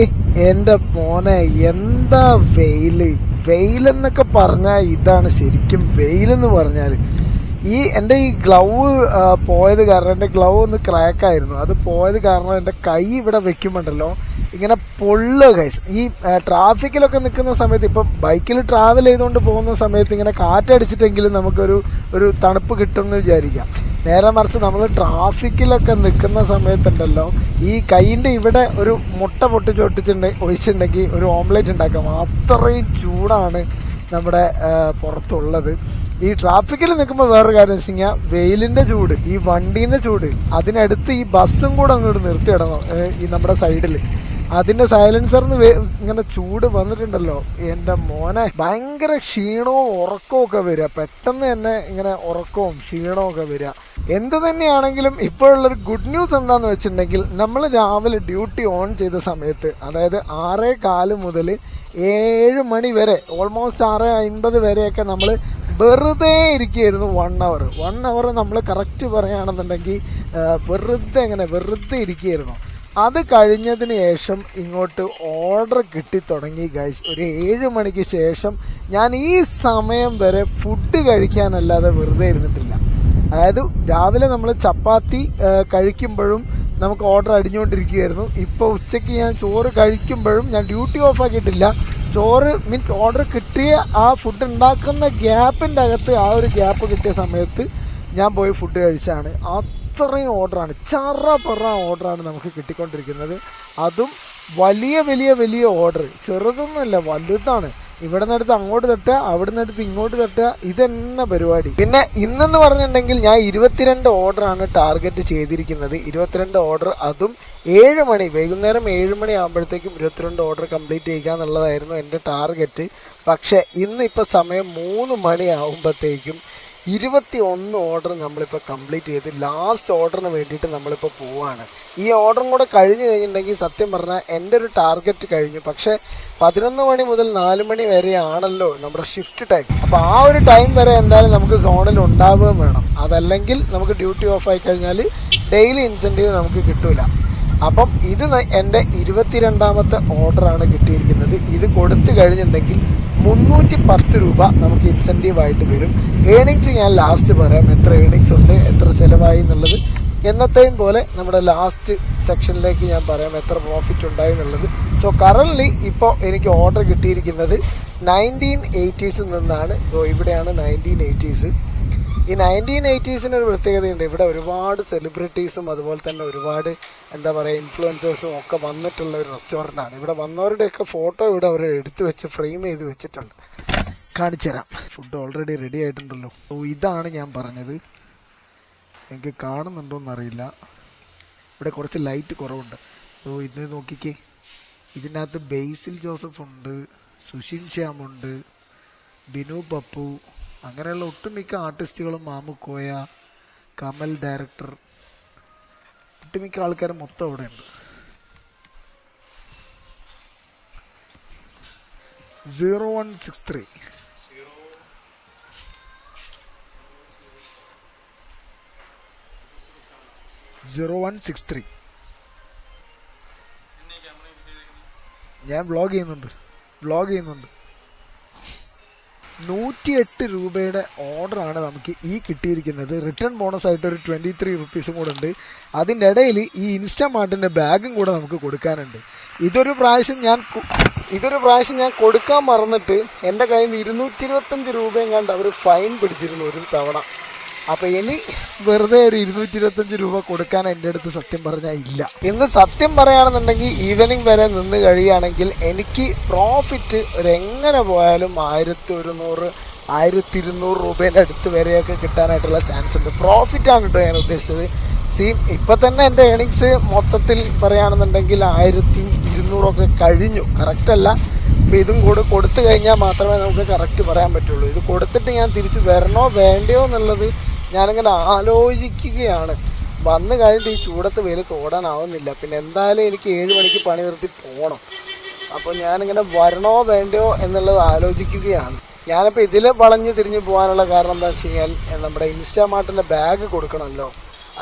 എന്റെ മോനെ എന്താ വെയിൽ? വെയിലെന്നൊക്കെ പറഞ്ഞാൽ ഇതാണ് ശരിക്കും വെയിലെന്ന് പറഞ്ഞാൽ ഈ എന്റെ ഈ ഗ്ലൗ പോയത് കാരണം എന്റെ ഗ്ലൗ ഒന്ന് ക്രാക്ക് ആയിരുന്നു. അത് പോയത് കാരണം എന്റെ കൈ ഇവിടെ വെക്കുമ്പോണ്ടല്ലോ ഇങ്ങനെ പൊള്ള ഗൈസ് ഈ ട്രാഫിക്കിലൊക്കെ നിൽക്കുന്ന സമയത്ത് ഇപ്പം ബൈക്കിൽ ട്രാവൽ ചെയ്തുകൊണ്ട് പോകുന്ന സമയത്ത് ഇങ്ങനെ കാറ്റടിച്ചിട്ടെങ്കിലും നമുക്കൊരു ഒരു തണുപ്പ് കിട്ടുമെന്ന് വിചാരിക്കാം. നേരെ മറിച്ച് നമ്മൾ ട്രാഫിക്കിലൊക്കെ നിൽക്കുന്ന സമയത്തുണ്ടല്ലോ ഈ കൈയിന്റെ ഇവിടെ ഒരു മുട്ട പൊട്ടിച്ച് ഒട്ടിച്ചിട്ടുണ്ടെങ്കിൽ ഒഴിച്ചിട്ടുണ്ടെങ്കിൽ ഒരു ഓംലേറ്റ് ഉണ്ടാക്കാം. അത്രയും ചൂടാണ് നമ്മുടെ പുറത്തുള്ളത്. ഈ ട്രാഫിക്കിൽ നിൽക്കുമ്പോൾ വേറൊരു കാര്യം വെച്ച് കഴിഞ്ഞാൽ വെയിലിന്റെ ചൂട് ഈ വണ്ടീന്റെ ചൂട്. അതിനടുത്ത് ഈ ബസ്സും കൂടെ അങ്ങോട്ട് നിർത്തിയിടണം ഈ നമ്മുടെ സൈഡിൽ അതിന്റെ സൈലൻസറിന് ഇങ്ങനെ ചൂട് വന്നിട്ടുണ്ടല്ലോ. എന്റെ മോനെ ഭയങ്കര ക്ഷീണവും ഉറക്കവും ഒക്കെ വരിക. പെട്ടെന്ന് തന്നെ ഇങ്ങനെ ഉറക്കവും ക്ഷീണവും ഒക്കെ വരിക. എന്ത് തന്നെയാണെങ്കിലും ഇപ്പോഴുള്ളൊരു ഗുഡ് ന്യൂസ് എന്താന്ന് വെച്ചിട്ടുണ്ടെങ്കിൽ നമ്മൾ രാവിലെ ഡ്യൂട്ടി ഓൺ ചെയ്ത സമയത്ത് അതായത് ആറേ കാൽ മുതൽ ഏഴ് മണി വരെ ഓൾമോസ്റ്റ് ആറ് അൻപത് വരെയൊക്കെ നമ്മൾ വെറുതെ ഇരിക്കുകയായിരുന്നു വൺ അവർ വൺ അവർ നമ്മൾ കറക്റ്റ് പറയുകയാണെന്നുണ്ടെങ്കിൽ വെറുതെ എങ്ങനെ വെറുതെ ഇരിക്കുകയായിരുന്നു. അത് കഴിഞ്ഞതിന് ശേഷം ഇങ്ങോട്ട് ഓർഡർ കിട്ടി തുടങ്ങി ഗൈസ് ഒരു ഏഴ് മണിക്ക് ശേഷം ഞാൻ ഈ സമയം വരെ ഫുഡ് കഴിക്കാനല്ലാതെ വെറുതെ ഇരുന്നിട്ടില്ല. അതായത് രാവിലെ നമ്മൾ ചപ്പാത്തി കഴിക്കുമ്പോഴും നമുക്ക് ഓർഡർ അടിഞ്ഞുകൊണ്ടിരിക്കുകയായിരുന്നു. ഇപ്പോൾ ഉച്ചയ്ക്ക് ഞാൻ ചോറ് കഴിക്കുമ്പോഴും ഞാൻ ഡ്യൂട്ടി ഓഫ് ആക്കിയിട്ടില്ല. ചോറ് മീൻസ് ഓർഡർ കിട്ടിയ ആ ഫുഡ് ഉണ്ടാക്കുന്ന ഗ്യാപ്പിന്റെ അകത്ത് ആ ഒരു ഗ്യാപ്പ് കിട്ടിയ സമയത്ത് ഞാൻ പോയി ഫുഡ് കഴിച്ചാണ് അത്രയും ഓർഡറാണ്. ചറ പറ ഓർഡറാണ് നമുക്ക് കിട്ടിക്കൊണ്ടിരിക്കുന്നത്. അതും വലിയ വലിയ വലിയ ഓർഡർ. ചെറുതൊന്നുമല്ല വലുതാണ്. ഇവിടെ നിന്നെടുത്ത് അങ്ങോട്ട് തട്ടുക അവിടെ നിന്നെടുത്ത് ഇങ്ങോട്ട് തട്ടുക ഇതന്നെ പരിപാടി. പിന്നെ ഇന്നെന്ന് പറഞ്ഞിട്ടുണ്ടെങ്കിൽ ഞാൻ ഇരുപത്തിരണ്ട് ഓർഡർ ആണ് ടാർഗറ്റ് ചെയ്തിരിക്കുന്നത്. ഇരുപത്തിരണ്ട് ഓർഡർ അതും ഏഴ് മണി വൈകുന്നേരം ഏഴ് മണി ആകുമ്പോഴത്തേക്കും ഇരുപത്തിരണ്ട് ഓർഡർ കംപ്ലീറ്റ് ചെയ്യുക എന്നുള്ളതായിരുന്നു എന്റെ ടാർഗറ്റ്. പക്ഷേ ഇന്നിപ്പോൾ സമയം മൂന്ന് മണി ആകുമ്പോഴത്തേക്കും ഇരുപത്തി ഒന്ന് ഓർഡർ നമ്മളിപ്പോൾ കംപ്ലീറ്റ് ചെയ്ത് ലാസ്റ്റ് ഓർഡറിന് വേണ്ടിയിട്ട് നമ്മളിപ്പോൾ പോവാണ്. ഈ ഓർഡറും കൂടെ കഴിഞ്ഞു കഴിഞ്ഞിട്ടുണ്ടെങ്കിൽ സത്യം പറഞ്ഞാൽ എന്റെ ഒരു ടാർഗറ്റ് കഴിഞ്ഞു. പക്ഷേ പതിനൊന്ന് മണി മുതൽ നാല് മണി വരെയാണല്ലോ നമ്മുടെ ഷിഫ്റ്റ് ടൈം അപ്പോൾ ആ ഒരു ടൈം വരെ എന്തായാലും നമുക്ക് സോണിൽ ഉണ്ടാവുകയും വേണം. അതല്ലെങ്കിൽ നമുക്ക് ഡ്യൂട്ടി ഓഫ് ആയി കഴിഞ്ഞാൽ ഡെയിലി ഇൻസെന്റീവ് നമുക്ക് കിട്ടൂല. അപ്പം ഇത് എന്റെ ഇരുപത്തിരണ്ടാമത്തെ ഓർഡറാണ് കിട്ടിയിരിക്കുന്നത്. ഇത് കൊടുത്തു കഴിഞ്ഞിട്ടുണ്ടെങ്കിൽ മുന്നൂറ്റി പത്ത് രൂപ നമുക്ക് ഇൻസെന്റീവ് ആയിട്ട് വരും. ഏണിങ്സ് ഞാൻ ലാസ്റ്റ് പറയാം. എത്ര ഏണിങ്സ് ഉണ്ട് എത്ര ചിലവായി എന്നുള്ളത്. എന്നത്തെയും പോലെ നമ്മുടെ ലാസ്റ്റ് സെക്ഷനിലേക്ക് ഞാൻ പറയാം എത്ര പ്രോഫിറ്റ് ഉണ്ടായി എന്നുള്ളത്. സോ കറൻലി ഇപ്പോൾ എനിക്ക് ഓർഡർ കിട്ടിയിരിക്കുന്നത് നയന്റീൻ എയ്റ്റീസിൽ നിന്നാണ്. ഇവിടെയാണ് നയന്റീൻ എയ്റ്റീസ് ഈ നയന്റീൻ എയ്റ്റീസിന് ഒരു പ്രത്യേകതയുണ്ട്. ഇവിടെ ഒരുപാട് സെലിബ്രിറ്റീസും അതുപോലെ തന്നെ ഒരുപാട് എന്താ പറയുക ഇൻഫ്ലുവൻസേഴ്സും ഒക്കെ വന്നിട്ടുള്ള ഒരു റെസ്റ്റോറന്റ് ആണ്. ഇവിടെ വന്നവരുടെയൊക്കെ ഫോട്ടോ ഇവിടെ അവർ എടുത്തു വെച്ച് ഫ്രെയിം ചെയ്ത് വെച്ചിട്ടുണ്ട്. കാണിച്ചു തരാം. ഫുഡ് ഓൾറെഡി റെഡി ആയിട്ടുണ്ടല്ലോ. ഓ ഇതാണ് ഞാൻ പറഞ്ഞത്. എനിക്ക് കാണുന്നുണ്ടോന്ന് അറിയില്ല ഇവിടെ കുറച്ച് ലൈറ്റ് കുറവുണ്ട്. ഓ ഇത് നോക്കിക്കേ. ഇതിനകത്ത് ബേസിൽ ജോസഫ് ഉണ്ട് സുഷിൻ ശ്യാമുണ്ട് ബിനു പപ്പു അങ്ങനെയുള്ള ഒട്ടുമിക്ക ആർട്ടിസ്റ്റുകളും മാമുക്കോയ കമൽ ഡയറക്ടർ ഒട്ടുമിക്ക ആൾക്കാരും മൊത്തം അവിടെ ഉണ്ട് zero one six three. Zero one six three. ഞാൻ വ്ളോഗ് ചെയ്യുന്നുണ്ട്. വ്ളോഗ് ചെയ്യുന്നുണ്ട്. നൂറ്റിയെട്ട് രൂപയുടെ ഓർഡറാണ് നമുക്ക് ഈ കിട്ടിയിരിക്കുന്നത്. റിട്ടേൺ ബോണസ് ആയിട്ട് ഒരു ട്വന്റി ത്രീ റുപ്പീസും കൂടെ ഉണ്ട് അതിന്റെ ഇടയിൽ ഈ ഇൻസ്റ്റാമാർട്ടിന്റെ ബാഗും കൂടെ നമുക്ക് കൊടുക്കാനുണ്ട്. ഇതൊരു പ്രാവശ്യം ഞാൻ ഇതൊരു പ്രാവശ്യം ഞാൻ കൊടുക്കാൻ മറന്നിട്ട് എന്റെ കയ്യിൽ നിന്ന് ഇരുന്നൂറ്റി ഇരുപത്തഞ്ച് രൂപയും കണ്ട് അവർ ഫൈൻ പിടിച്ചിരുന്നു ഒരു തവണ. അപ്പൊ ഇനി വെറുതെ ഒരു ഇരുന്നൂറ്റി ഇരുപത്തഞ്ച് രൂപ കൊടുക്കാൻ എന്റെ അടുത്ത് സത്യം പറഞ്ഞാൽ ഇല്ല. ഇന്ന് സത്യം പറയുകയാണെന്നുണ്ടെങ്കിൽ ഈവനിങ് വരെ നിന്ന് കഴിയുകയാണെങ്കിൽ എനിക്ക് പ്രോഫിറ്റ് ഒരു എങ്ങനെ പോയാലും ആയിരത്തി ഒരുന്നൂറ് ആയിരത്തി ഇരുന്നൂറ് രൂപേന്റെ അടുത്ത് വരെയൊക്കെ കിട്ടാനായിട്ടുള്ള ചാൻസ് ഉണ്ട്. പ്രോഫിറ്റ് ആണ് കേട്ടോ ഞാൻ ഉദ്ദേശിച്ചത്. സി ഇപ്പൊ തന്നെ എന്റെ ഏണിങ്സ് മൊത്തത്തിൽ പറയുകയാണെന്നുണ്ടെങ്കിൽ ആയിരത്തി ഇരുന്നൂറൊക്കെ കഴിഞ്ഞു. കറക്റ്റ് അല്ല. അപ്പൊ ഇതും കൂടെ കൊടുത്തു കഴിഞ്ഞാൽ മാത്രമേ നമുക്ക് കറക്റ്റ് പറയാൻ പറ്റുള്ളൂ. ഇത് കൊടുത്തിട്ട് ഞാൻ തിരിച്ചു വരണോ വേണ്ടയോ എന്നുള്ളത് ഞാനിങ്ങനെ ആലോചിക്കുകയാണ്. വന്നു കഴിഞ്ഞിട്ട് ഈ ചൂടത്ത് വെയിൽ തോടാനാവുന്നില്ല. പിന്നെ എന്തായാലും എനിക്ക് ഏഴ് മണിക്ക് പണി നിർത്തി പോകണം അപ്പോൾ ഞാനിങ്ങനെ വരണോ വേണ്ടയോ എന്നുള്ളത് ആലോചിക്കുകയാണ്. ഞാനിപ്പോൾ ഇതിൽ വളഞ്ഞ് തിരിഞ്ഞ് പോകാനുള്ള കാരണം എന്താ വെച്ച് കഴിഞ്ഞാൽ നമ്മുടെ ഇൻസ്റ്റാമാർട്ടിന്റെ ബാഗ് കൊടുക്കണമല്ലോ.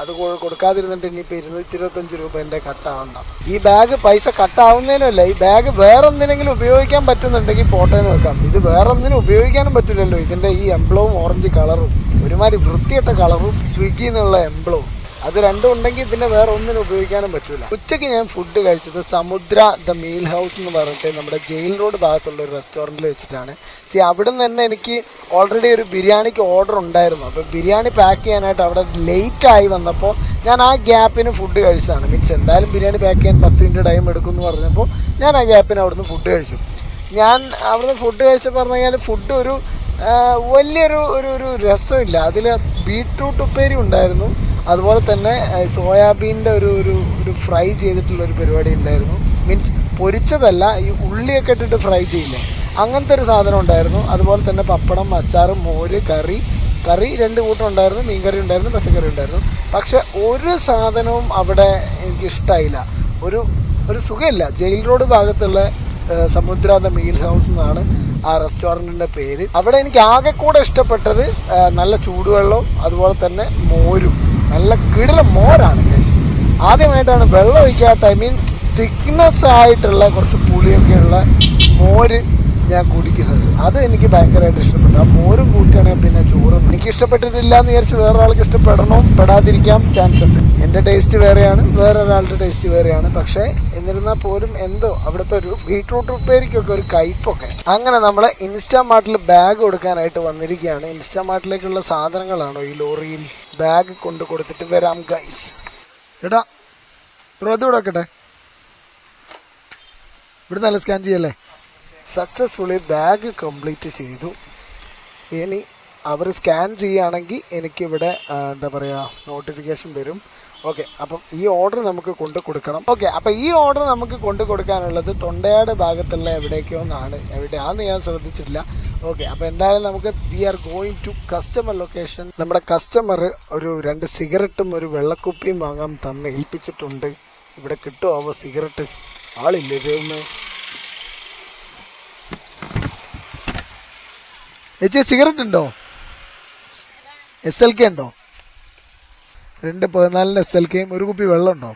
അത് കൊടുക്കാതിരുന്നിട്ട് ഇനിയിപ്പോൾ ഇരുന്നൂറ്റി ഇരുപത്തഞ്ച് രൂപ എന്റെ കട്ടാവണ്ട. ഈ ബാഗ് പൈസ കട്ടാവുന്നതിനല്ല ഈ ബാഗ് വേറെ എന്തിനെങ്കിലും ഉപയോഗിക്കാൻ പറ്റുന്നുണ്ടെങ്കിൽ പോട്ടെ എന്ന് വെക്കാം ഇത് വേറെ ഒന്നിനും ഉപയോഗിക്കാനും പറ്റില്ലല്ലോ. ഇതിന്റെ ഈ എംബ്ലവും ഓറഞ്ച് കളറും ഒരുമാതിരി വൃത്തിയിട്ട കളറും സ്വിഗ്ഗി എന്നുള്ള എംബ്ലവും അത് രണ്ടും ഉണ്ടെങ്കിൽ പിന്നെ വേറെ ഒന്നിനും ഉപയോഗിക്കാനും പറ്റൂല. ഉച്ചയ്ക്ക് ഞാൻ ഫുഡ് കഴിച്ചത് സമുദ്ര ദ മീൽ ഹൗസ് എന്ന് പറഞ്ഞിട്ട് നമ്മുടെ ജയിൽ റോഡ് ഭാഗത്തുള്ള ഒരു റെസ്റ്റോറന്റിൽ വെച്ചിട്ടാണ്. സി അവിടെ നിന്ന് തന്നെ എനിക്ക് ഓൾറെഡി ഒരു ബിരിയാണിക്ക് ഓർഡർ ഉണ്ടായിരുന്നു. അപ്പോൾ ബിരിയാണി പാക്ക് ചെയ്യാനായിട്ട് അവിടെ ലേറ്റ് ആയി വന്നപ്പോൾ ഞാൻ ആ ഗ്യാപ്പിന് ഫുഡ് കഴിച്ചതാണ്. മീൻസ് എന്തായാലും ബിരിയാണി പാക്ക് ചെയ്യാൻ പത്ത് മിനിറ്റ് ടൈം എടുക്കും എന്ന് പറഞ്ഞപ്പോൾ ഞാൻ ആ ഗ്യാപ്പിന് അവിടുന്ന് ഫുഡ് കഴിച്ചു. ഞാൻ അവിടുന്ന് ഫുഡ് കഴിച്ചപ്പോൾ പറഞ്ഞു കഴിഞ്ഞാൽ ഫുഡ് ഒരു വലിയൊരു ഒരു ഒരു രസമില്ല. അതിൽ ബീട്രൂട്ട് ഉപ്പേരി ഉണ്ടായിരുന്നു. അതുപോലെ തന്നെ സോയാബീന്റെ ഒരു ഒരു ഒരു ഫ്രൈ ചെയ്തിട്ടുള്ള ഒരു പരിപാടി ഉണ്ടായിരുന്നു. മീൻസ് പൊരിച്ചതല്ല ഈ ഉള്ളിയൊക്കെ ഇട്ടിട്ട് ഫ്രൈ ചെയ്യില്ലേ? അങ്ങനത്തെ ഒരു സാധനം ഉണ്ടായിരുന്നു. അതുപോലെ തന്നെ പപ്പടം അച്ചാർ മോര് കറി. കറി രണ്ട് കൂട്ടം ഉണ്ടായിരുന്നു മീൻകറി ഉണ്ടായിരുന്നു പച്ചക്കറി ഉണ്ടായിരുന്നു. പക്ഷെ ഒരു സാധനവും അവിടെ എനിക്ക് ഇഷ്ടമായില്ല ഒരു ഒരു സുഖമില്ല. ജയിൽ റോഡ് ഭാഗത്തുള്ള സമുദ്ര മീൽ ഹൗസ് എന്നാണ് ആ റെസ്റ്റോറന്റിന്റെ പേര്. അവിടെ എനിക്ക് ആകെ കൂടെ ഇഷ്ടപ്പെട്ടത് നല്ല ചൂടുവെള്ളവും അതുപോലെ തന്നെ മോരും. നല്ല കിടില മോരാണ്. ആദ്യമായിട്ടാണ് വെള്ളം ഒഴിക്കാത്ത ഐ മീൻ തിക്നെസ് ആയിട്ടുള്ള കുറച്ച് പുളിയൊക്കെയുള്ള മോര് ഞാൻ കുടിക്കുന്നത്. അത് എനിക്ക് ഭയങ്കരമായിട്ട് ഇഷ്ടപ്പെട്ടു. ആ മോരും കൂട്ടുകയാണെങ്കിൽ പിന്നെ ചോറും എനിക്ക് ഇഷ്ടപ്പെട്ടിട്ടില്ല എന്ന് വിചാരിച്ച് ആൾക്ക് ഇഷ്ടപ്പെടണം പെടാതിരിക്കാം ചാൻസ് ഉണ്ട്. എന്റെ ടേസ്റ്റ് വേറെയാണ് വേറെ ഒരാളുടെ ടേസ്റ്റ് വേറെയാണ്. പക്ഷേ എന്നിരുന്നാൽ പോലും എന്തോ അവിടുത്തെ ഒരു ബീട്രൂട്ട് ഉപ്പേരിക്കൊക്കെ ഒരു കയ്പൊക്കെ. അങ്ങനെ നമ്മൾ ഇൻസ്റ്റാമാർട്ടിൽ ബാഗ് കൊടുക്കാനായിട്ട് വന്നിരിക്കുകയാണ്. ഇൻസ്റ്റാമാർട്ടിലേക്കുള്ള സാധനങ്ങളാണോ ഈ ലോറിയിൽ ബാഗ് കൊണ്ട് കൊടുത്തിട്ട് വരാം ഗൈസ് ചേട്ടാ ബ്രോ വെക്കട്ടെ? ഇവിടെ നല്ല സ്കാൻ ചെയ്യല്ലേ? സക്സസ്ഫുള്ളി ബാഗ് കംപ്ലീറ്റ് ചെയ്തു. ഇനി അവർ സ്കാൻ ചെയ്യുകയാണെങ്കിൽ എനിക്കിവിടെ എന്താ പറയുക നോട്ടിഫിക്കേഷൻ വരും. ഓക്കെ അപ്പം ഈ ഓർഡർ നമുക്ക് കൊണ്ടു കൊടുക്കണം. ഓക്കെ അപ്പം ഈ ഓർഡർ നമുക്ക് കൊണ്ടു കൊടുക്കാനുള്ളത് തൊണ്ടയാട് ഭാഗത്തുള്ള എവിടേക്കോ എന്നാണ് എവിടെയാന്ന് ഞാൻ ശ്രദ്ധിച്ചിട്ടില്ല. ഓക്കെ അപ്പം എന്തായാലും നമുക്ക് we are going to customer location നമ്മുടെ കസ്റ്റമർ ഒരു രണ്ട് സിഗരറ്റും ഒരു വെള്ളക്കുപ്പിയും വാങ്ങാൻ തന്ന് ഏൽപ്പിച്ചിട്ടുണ്ട്. ഇവിടെ കിട്ടുമോ സിഗരറ്റ്. ആളില്ലേ ദൈവമേ? ചേച്ചി സിഗരറ്റ് ഉണ്ടോ? എസ് എൽ കെ ഉണ്ടോ? രണ്ട് പതിനാലിന് എസ് എൽ കെയും ഒരു കുപ്പി വെള്ളം ഉണ്ടോ?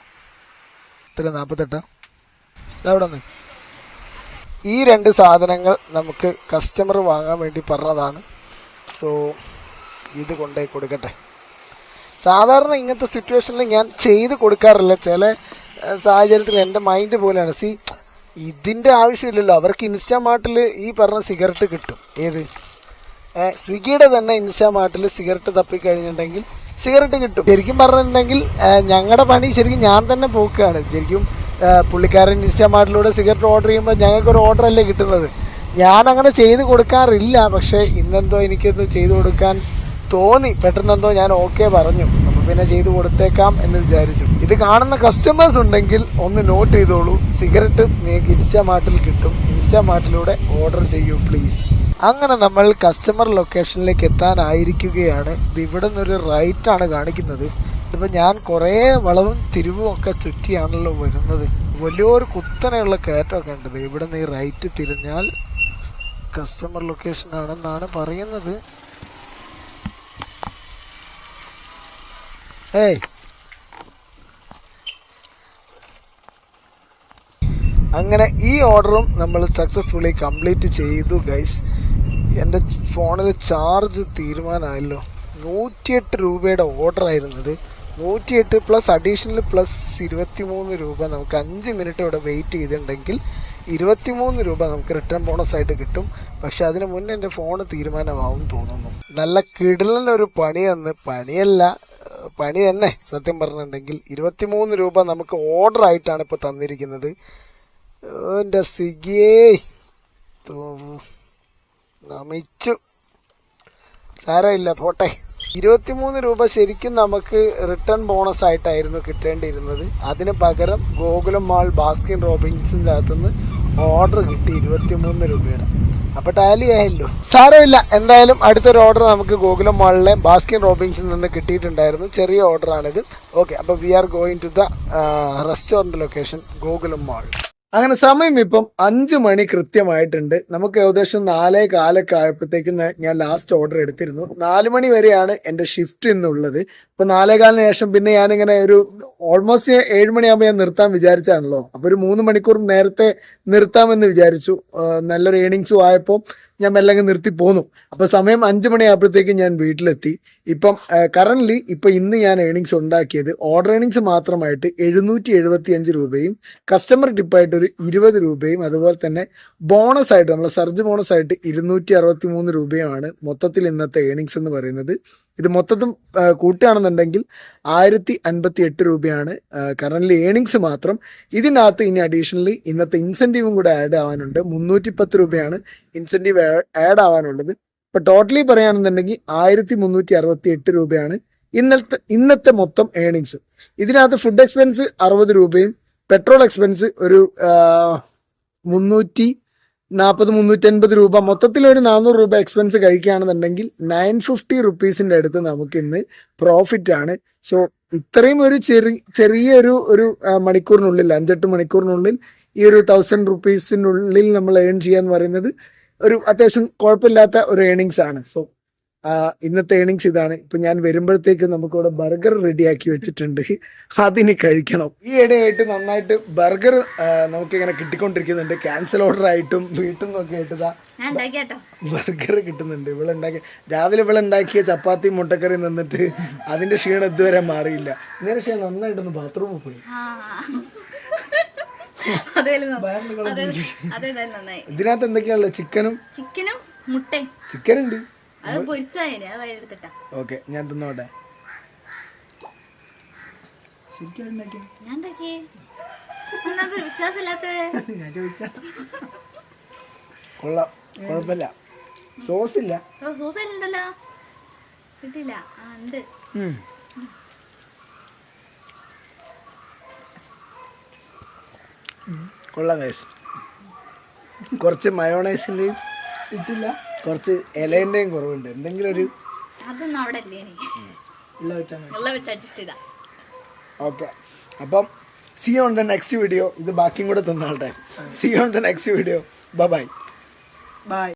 ഇത്ര നാൽപ്പത്തെട്ടാ ഇതവിടെ നിന്ന് ഈ രണ്ട് സാധനങ്ങൾ നമുക്ക് കസ്റ്റമർ വാങ്ങാൻ വേണ്ടി പറഞ്ഞതാണ്. സോ ഇത് കൊണ്ടുപോയി കൊടുക്കട്ടെ. സാധാരണ ഇങ്ങനത്തെ സിറ്റുവേഷനിൽ ഞാൻ ചെയ്ത് കൊടുക്കാറില്ല. ചില സാഹചര്യത്തിൽ എന്റെ മൈൻഡ് പോലെയാണ്. സി ഇതിന്റെ ആവശ്യമില്ലല്ലോ. അവർക്ക് ഇൻസ്റ്റാമാർട്ടിൽ ഈ പറഞ്ഞ സിഗരറ്റ് കിട്ടും. ഏത്? സ്വിഗ്ഗിയുടെ തന്നെ ഇൻസ്റ്റാമാർട്ടിൽ സിഗരറ്റ് തപ്പിക്കഴിഞ്ഞിട്ടുണ്ടെങ്കിൽ സിഗരറ്റ് കിട്ടും. ശരിക്കും പറഞ്ഞിട്ടുണ്ടെങ്കിൽ ഞങ്ങളുടെ പണി ശരിക്കും ഞാൻ തന്നെ പോക്കുകയാണ്. ശരിക്കും പുള്ളിക്കാരൻ ഇൻസ്റ്റാമാർട്ടിലൂടെ സിഗരറ്റ് ഓർഡർ ചെയ്യുമ്പോൾ ഞങ്ങൾക്കൊരു ഓർഡർ അല്ലേ കിട്ടുന്നത്. ഞാൻ അങ്ങനെ ചെയ്ത് കൊടുക്കാറില്ല പക്ഷേ ഇന്നെന്തോ എനിക്കൊന്ന് ചെയ്തു കൊടുക്കാൻ തോന്നി. പെട്ടെന്നെന്തോ ഞാൻ ഓക്കെ പറഞ്ഞു. അപ്പൊ പിന്നെ ചെയ്തു കൊടുത്തേക്കാം എന്ന് വിചാരിച്ചു. ഇത് കാണുന്ന കസ്റ്റമേഴ്സ് ഉണ്ടെങ്കിൽ ഒന്ന് നോട്ട് ചെയ്തോളൂ. സിഗരറ്റ് നിങ്ങൾക്ക് ഇൻസ്റ്റാമാർട്ടിൽ കിട്ടും. ഇൻസ്റ്റാമാർട്ടിലൂടെ ഓർഡർ ചെയ്യൂ പ്ലീസ് അങ്ങനെ നമ്മൾ കസ്റ്റമർ ലൊക്കേഷനിലേക്ക് എത്താനായിരിക്കുകയാണ്. ഇത് ഇവിടെ നിന്നൊരു റൈറ്റ് ആണ് കാണിക്കുന്നത്. ഇതിപ്പോ ഞാൻ കുറേ വളവും തിരിവും ഒക്കെ ചുറ്റിയാണല്ലോ വരുന്നത്. വലിയൊരു കുത്തനെയുള്ള കയറ്റമൊക്കെ ഉണ്ട്. ഇവിടെ നിന്ന് ഈ റൈറ്റ് തിരിഞ്ഞാൽ കസ്റ്റമർ ലൊക്കേഷൻ ആണെന്നാണ് പറയുന്നത്. ഏയ് അങ്ങനെ ഈ ഓർഡറും നമ്മൾ സക്സസ്ഫുള്ളി കംപ്ലീറ്റ് ചെയ്തു ഗൈസ് എന്റെ ഫോണിൽ ചാർജ് തീരുമാനമായല്ലോ. നൂറ്റിയെട്ട് രൂപയുടെ ഓർഡർ ആയിരുന്നത്. നൂറ്റിയെട്ട് പ്ലസ് അഡീഷണൽ പ്ലസ് ഇരുപത്തി മൂന്ന് രൂപ. നമുക്ക് അഞ്ച് മിനിറ്റ് ഇവിടെ വെയിറ്റ് ചെയ്തിട്ടുണ്ടെങ്കിൽ ഇരുപത്തിമൂന്ന് രൂപ നമുക്ക് റിട്ടേൺ ബോണസ് ആയിട്ട് കിട്ടും. പക്ഷെ അതിന് മുന്നേ എന്റെ ഫോൺ തീരുമാനമാവും തോന്നുന്നു. നല്ല കിടലിനൊരു പണി എന്ന് പണിയല്ല പണി തന്നെ സത്യം പറഞ്ഞിട്ടുണ്ടെങ്കിൽ. ഇരുപത്തിമൂന്ന് രൂപ നമുക്ക് ഓർഡർ ആയിട്ടാണ് ഇപ്പോൾ തന്നിരിക്കുന്നത്. എന്റെ സ്വിഗ്ഗിയേ നമിച്ചു. സാരമില്ല പോട്ടെ. ഇരുപത്തിമൂന്ന് രൂപ ശരിക്കും നമുക്ക് റിട്ടേൺ ബോണസ് ആയിട്ടായിരുന്നു കിട്ടേണ്ടിയിരുന്നത്. അതിന് പകരം ഗോകുലം മാൾ ബാസ്കിൻ റോബിൻസിന്റെ അകത്തുനിന്ന് ഓർഡർ കിട്ടി ഇരുപത്തിമൂന്ന് രൂപയുടെ. അപ്പൊ ടാലി ആയല്ലോ. സാരമില്ല. എന്തായാലും അടുത്തൊരു ഓർഡർ നമുക്ക് ഗോകുലം മാളിലെ ബാസ്കിൻ റോബിൻസിൽ നിന്ന് കിട്ടിയിട്ടുണ്ടായിരുന്നു. ചെറിയ ഓർഡർ ആണിത്. ഓക്കെ അപ്പൊ we are going to the restaurant location Gokulam mall അങ്ങനെ സമയം ഇപ്പം അഞ്ചു മണി കൃത്യമായിട്ടുണ്ട്. നമുക്ക് ഏകദേശം നാലേ കാലൊക്കെ ആയപ്പോഴത്തേക്കും ഞാൻ- ലാസ്റ്റ് ഓർഡർ എടുത്തിരുന്നു. നാല് മണി വരെയാണ് എന്റെ ഷിഫ്റ്റ് ഇന്നുള്ളത്. ഇപ്പൊ നാലേ കാലിന് ശേഷം പിന്നെ ഞാനിങ്ങനെ ഒരു ഓൾമോസ്റ്റ് ഏഴ് മണിയാകുമ്പോൾ ഞാൻ നിർത്താൻ വിചാരിച്ചാണല്ലോ അപ്പൊ ഒരു മൂന്ന് മണിക്കൂർ നേരത്തെ നിർത്താമെന്ന് വിചാരിച്ചു. നല്ലൊരു ഏണിങ്സും ആയപ്പോൾ ഞാൻ മെല്ലങ്ങ് നിർത്തി പോന്നു. അപ്പൊ സമയം അഞ്ചു മണിയായപ്പോഴത്തേക്കും ഞാൻ വീട്ടിലെത്തി. ഇപ്പം കറന്റ് ഇപ്പൊ ഇന്ന് ഞാൻ ഏണിങ്സ് ഉണ്ടാക്കിയത് ഓർഡർ ഏണിങ്സ് മാത്രമായിട്ട് എഴുന്നൂറ്റി എഴുപത്തി അഞ്ച് രൂപയും കസ്റ്റമർ ടിപ്പായിട്ട് ഒരു ഇരുപത് രൂപയും അതുപോലെ തന്നെ ബോണസ് ആയിട്ട് നമ്മളെ സർജ് ബോണസ് ആയിട്ട് ഇരുന്നൂറ്റി അറുപത്തി മൂന്ന് രൂപയുമാണ് മൊത്തത്തിൽ ഇന്നത്തെ ഏണിങ്സ് എന്ന് പറയുന്നത്. ഇത് മൊത്തത്തിൽ കൂട്ടുകയാണെന്നുണ്ടെങ്കിൽ ആയിരത്തി അൻപത്തി എട്ട് രൂപയാണ് കറന്റ് ഏണിങ്സ് മാത്രം. ഇതിനകത്ത് ഇനി അഡീഷണലി ഇന്നത്തെ ഇൻസെന്റീവും കൂടെ ആഡ് ആവാനുണ്ട്. മുന്നൂറ്റി പത്ത് രൂപയാണ് ഇൻസെന്റീവ് ആഡ് ആവാനുള്ളത്. ഇപ്പൊ ടോട്ടലി പറയുകയാണെന്നുണ്ടെങ്കിൽ ആയിരത്തി മുന്നൂറ്റി അറുപത്തി എട്ട് രൂപയാണ് ഇന്നത്തെ ഇന്നത്തെ മൊത്തം ഏണിങ്സ് ഇതിനകത്ത് ഫുഡ് എക്സ്പെൻസ് അറുപത് രൂപയും പെട്രോൾ എക്സ്പെൻസ് ഒരു മുന്നൂറ്റി നാൽപ്പത് മുന്നൂറ്റി അൻപത് രൂപ. മൊത്തത്തിൽ ഒരു നാനൂറ് രൂപ എക്സ്പെൻസ് കഴിക്കുകയാണെന്നുണ്ടെങ്കിൽ നയൻ ഫിഫ്റ്റി റുപ്പീസിന്റെ അടുത്ത് നമുക്ക് ഇന്ന് പ്രോഫിറ്റ് ആണ്. സോ ഇത്രയും ഒരു ചെറിയ ചെറിയൊരു ഒരു മണിക്കൂറിനുള്ളിൽ അഞ്ചെട്ട് മണിക്കൂറിനുള്ളിൽ ഈ ഒരു തൗസൻഡ് റുപ്പീസിനുള്ളിൽ നമ്മൾ ഏൺ ചെയ്യാന്ന് പറയുന്നത് ഒരു അത്യാവശ്യം കുഴപ്പമില്ലാത്ത ഒരു ഏണിങ്സ് ആണ്. സോ ഇന്നത്തെ ഏണിങ്സ് ഇതാണ്. ഇപ്പൊ ഞാൻ വരുമ്പോഴത്തേക്ക് നമുക്കിവിടെ ബർഗർ റെഡിയാക്കി വെച്ചിട്ടുണ്ട്. അതിന് കഴിക്കണം. ഈ ഇടയായിട്ട് നന്നായിട്ട് ബർഗർ നമുക്ക് ഇങ്ങനെ കിട്ടിക്കൊണ്ടിരിക്കുന്നുണ്ട്. ക്യാൻസൽ ഓർഡർ ആയിട്ടും വീട്ടിൽ നിന്നൊക്കെ ആയിട്ട് ഇതാ ബർഗർ കിട്ടുന്നുണ്ട്. ഇവിടെ ഉണ്ടാക്കി രാവിലെ ഇവിടെ ഉണ്ടാക്കിയ ചപ്പാത്തി മുട്ടക്കറി നിന്നിട്ട് അതിന്റെ ക്ഷീണം ഇതുവരെ മാറിയില്ല. ഇന്നലെ പക്ഷേ നന്നായിട്ടൊന്ന് ബാത്റൂമിൽ പോയി. ഇതിനകത്ത് എന്തൊക്കെയാണല്ലോ ചിക്കനും ചിക്കനും മുട്ടയും. ചിക്കൻ ഉണ്ട് ഓക്കെ ഞാൻ തിന്നോട്ടെ. കൊള്ളാം. കുഴപ്പമില്ല. സോസ് ഇല്ല സോസ് ഉണ്ടല്ലോ. കിട്ടില്ല ഉണ്ട്. കൊള്ളാം കുറച്ച് മയോണൈസിന്റെയും ഇട്ടില്ല. കുറച്ച് ഇലേന്റെയും കുറവുണ്ട്. എന്തെങ്കിലും ഒരു അതൊന്നും അവിടെ ഇല്ലേ ഇനി ഉള്ള വെച്ചാൽ മതി. വെള്ളം വെച്ച് അഡ്ജസ്റ്റ് ചെയ്താ. ഓക്കെ. അപ്പം see on the next video ഇത് ബാക്കിയും കൂടെ തന്നാൾട്ടെ see on the next video bye bye